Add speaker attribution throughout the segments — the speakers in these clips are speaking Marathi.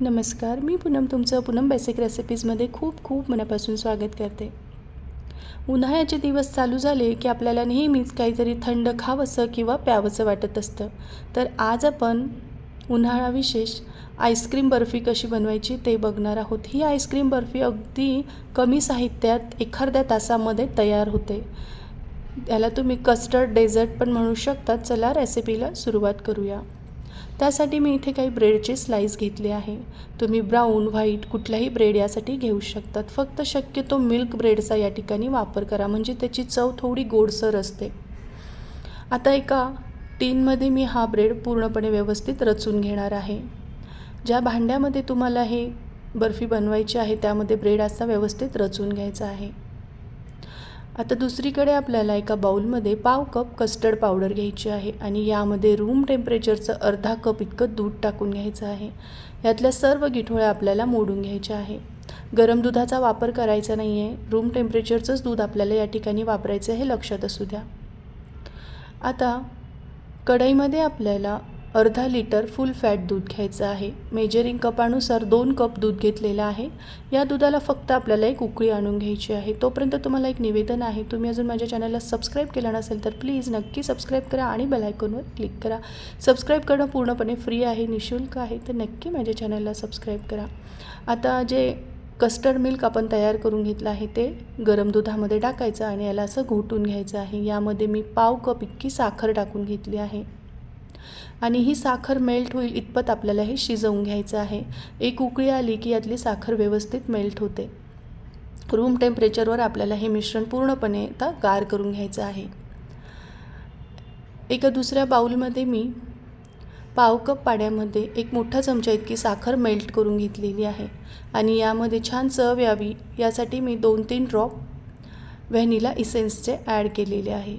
Speaker 1: नमस्कार मी पूनम तुमचं पूनम बेसिक रेसिपीजमध्ये खूप खूप मनापासून स्वागत करते. उन्हाळ्याचे दिवस चालू झाले की आपल्याला नेहमीच काहीतरी थंड खावंसं किंवा प्यावंसं वाटत असतं. तर आज आपण उन्हाळा विशेष आईस्क्रीम बर्फी कशी बनवायची ते बघणार आहोत. ही आईस्क्रीम बर्फी अगदी कमी साहित्यात एखाद्या तासामध्ये तयार होते. याला तुम्ही कस्टर्ड डेझर्ट पण म्हणू शकता. चला रेसिपीला सुरुवात करूया. त्यासाठी मी इथे काही ब्रेडचे स्लाईस घेतले आहे. तुम्ही ब्राऊन व्हाईट कुठल्याही ब्रेड यासाठी घेऊ शकतात. फक्त शक्यतो मिल्क ब्रेडचा या ठिकाणी वापर करा. म्हणजे त्याची चव थोडी गोडसर असते. आता एका टीनमध्ये मी हा ब्रेड पूर्णपणे व्यवस्थित रचून घेणार आहे. ज्या भांड्यामध्ये तुम्हाला हे बर्फी बनवायची आहे त्यामध्ये ब्रेड असा व्यवस्थित रचून घ्यायचा आहे. आता दुसरीकडे आपल्याला एका बाउलमध्ये पाव कप कस्टर्ड पावडर घ्यायची आहे आणि यामध्ये रूम टेम्परेचरचं अर्धा कप इतकं दूध टाकून घ्यायचं आहे. यातल्या सर्व गिठोळ्या आपल्याला मोडून घ्यायच्या आहे. गरम दुधाचा वापर करायचा नाही आहे रूम टेम्परेचरचंच दूध आपल्याला या ठिकाणी वापरायचं हे लक्षात असू द्या. आता कढईमध्ये आपल्याला अर्धा लिटर फुल फॅट दूध घ्यायचं आहे. मेजरिंग कपानुसार दोन कप दूध घेतलेलं आहे. या दुधाला फक्त आपल्याला एक उकळी आणून घ्यायची आहे. तोपर्यंत तुम्हाला एक निवेदन आहे. तुम्ही अजून माझ्या चॅनलला सबस्क्राईब केलं नसेल तर प्लीज नक्की सबस्क्राईब करा आणि बेलायकॉनवर क्लिक करा. सबस्क्राईब करणं पूर्णपणे फ्री आहे निशुल्क आहे तर नक्की माझ्या चॅनलला सबस्क्राईब करा. आता जे कस्टर्ड मिल्क आपण तयार करून घेतलं आहे ते गरम दुधामध्ये टाकायचं आणि याला असं घोटून घ्यायचं आहे. यामध्ये मी पाव कप इतकी साखर टाकून घेतली आहे. आणि ही साखर मेल्ट होईल इतपत आपल्याला हे शिजवून घ्यायचं आहे. एक उकळी आली की यातली साखर व्यवस्थित मेल्ट होते. रूम टेम्परेचरवर आपल्याला हे मिश्रण पूर्णपणे आता गार करून घ्यायचं आहे. एका दुसऱ्या बाऊलमध्ये मी पाव कप पाण्यामध्ये एक मोठा चमचा इतकी साखर मेल्ट करून घेतलेली आहे आणि यामध्ये छान चव यावी यासाठी मी दोन तीन ड्रॉप व्हॅनिला इसेन्सचे ॲड केलेले आहे.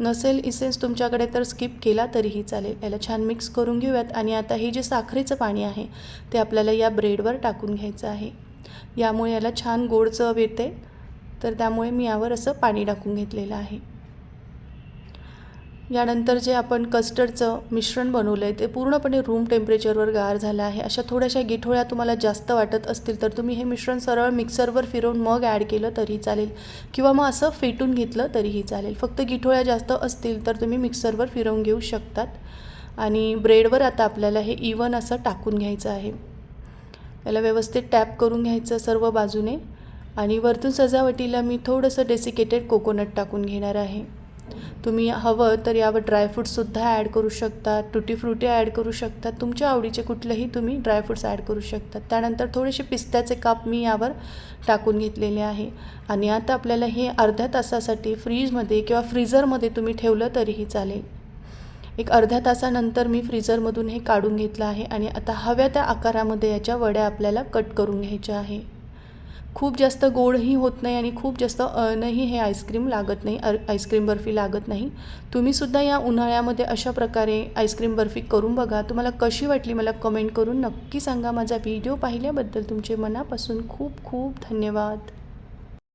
Speaker 1: नसेल इसेन्स तुमच्याकडे तर स्किप केला तरीही चालेल. याला छान मिक्स करून घेऊयात आणि आता हे जे साखरेचं पाणी आहे ते आपल्याला या ब्रेडवर टाकून घ्यायचं आहे. यामुळे याला छान गोड चव येते. तर त्यामुळे मी यावर असं पाणी टाकून घेतलेलं आहे. यानंतर जे आपण कस्टर्डचं मिश्रण बनवलं आहे ते पूर्णपणे रूम टेम्परेचरवर गार झालं आहे. अशा थोड्याशा गिठोळ्या तुम्हाला जास्त वाटत असतील तर तुम्ही हे मिश्रण सरळ मिक्सरवर फिरवून मग ॲड केलं तरी चालेल. किंवा मग असं फेटून घेतलं तरीही चालेल. फक्त गिठोळ्या जास्त असतील तर तुम्ही मिक्सरवर फिरवून घेऊ शकतात. आणि ब्रेडवर आता आपल्याला हे इवन असं टाकून घ्यायचं आहे. याला व्यवस्थित टॅप करून घ्यायचं सर्व बाजूने. आणि वरतून सजावटीला मी थोडंसं डेसिकेटेड कोकोनट टाकून घेणार आहे. तुम्ही हवं तर यावर ड्रायफ्रूट्ससुद्धा ॲड करू शकता टुटी फ्रुटी ॲड करू शकता. तुमच्या आवडीचे कुठलेही तुम्ही ड्रायफ्रूट्स ॲड करू शकता. त्यानंतर थोडेसे पिस्त्याचे काप मी यावर टाकून घेतलेले आहे. आणि आता आपल्याला हे अर्ध्या तासासाठी फ्रीजमध्ये किंवा फ्रीजरमध्ये तुम्ही ठेवलं तरीही चालेल. एक अर्ध्या तासानंतर मी फ्रीजरमधून हे काढून घेतलं आहे आणि आता हव्या त्या आकारामध्ये याच्या वड्या आपल्याला कट करून घ्यायच्या आहे. खूप जास्त गोडही होत नाही आणि खूप जास्त अनही हे आईस्क्रीम लागत नाही आईस्क्रीम बर्फी लागत नाही. तुम्हीसुद्धा या उन्हाळ्यामध्ये अशा प्रकारे आईस्क्रीम बर्फी करून बघा. तुम्हाला कशी वाटली मला कमेंट करून नक्की सांगा. माझा व्हिडिओ पाहिल्याबद्दल तुमचे मनापासून खूप खूप धन्यवाद.